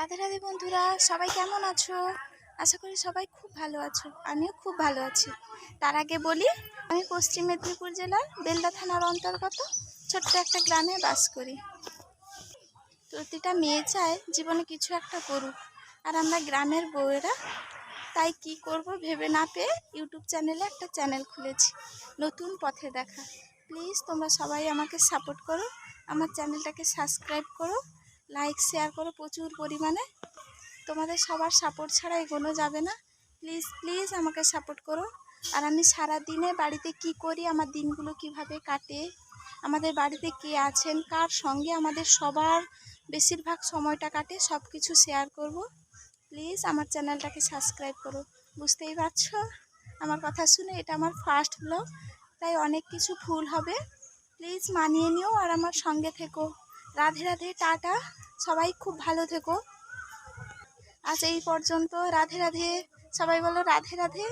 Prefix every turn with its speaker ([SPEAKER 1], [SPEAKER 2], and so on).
[SPEAKER 1] রাধে রাধে বন্ধুরা, সবাই কেমন আছো? আশা করি সবাই খুব ভালো আছো, আমিও খুব ভালো আছি। তার আগে বলি, আমি পশ্চিম মেদিনীপুর জেলার বেলদা থানার অন্তর্গত ছোট্ট একটা গ্রামে বাস করি। প্রতিটা মেয়ে চায় জীবনে কিছু একটা করুক, আর আমরা গ্রামের বউয়েরা তাই কি করব ভেবে না পেয়ে ইউটিউব চ্যানেলে একটা চ্যানেল খুলেছি, নতুন পথে দেখা। প্লিজ তোমরা সবাই আমাকে সাপোর্ট করো, আমার চ্যানেলটাকে সাবস্ক্রাইব করো লাইক শেয়ার করো প্রচুর পরিমাণে। তোমাদের সবার সাপোর্ট ছাড়া এগোনো যাবে না। প্লিজ প্লিজ আমাকে সাপোর্ট করো। আর আমি সারা দিনে বাড়িতে কি করি, আমার দিনগুলো কীভাবে কাটে, আমাদের বাড়িতে কে আছেন, কার সঙ্গে আমাদের সবার বেশিরভাগ সময়টা কাটে সব কিছু শেয়ার করব। প্লিজ আমার চ্যানেলটাকে সাবস্ক্রাইব করো। বুঝতেই পারছ? আমার কথা শুনে এটা আমার ফার্স্ট ব্লগ তাই অনেক কিছু ভুল হবে। প্লিজ মানিয়ে নিও আর আমার সঙ্গে থেকো। রাধে রাধে, টাটা। সবাই খুব ভালো থেকো। আজ এই পর্যন্ত। রাধে রাধে। সবাই বলো রাধে রাধে।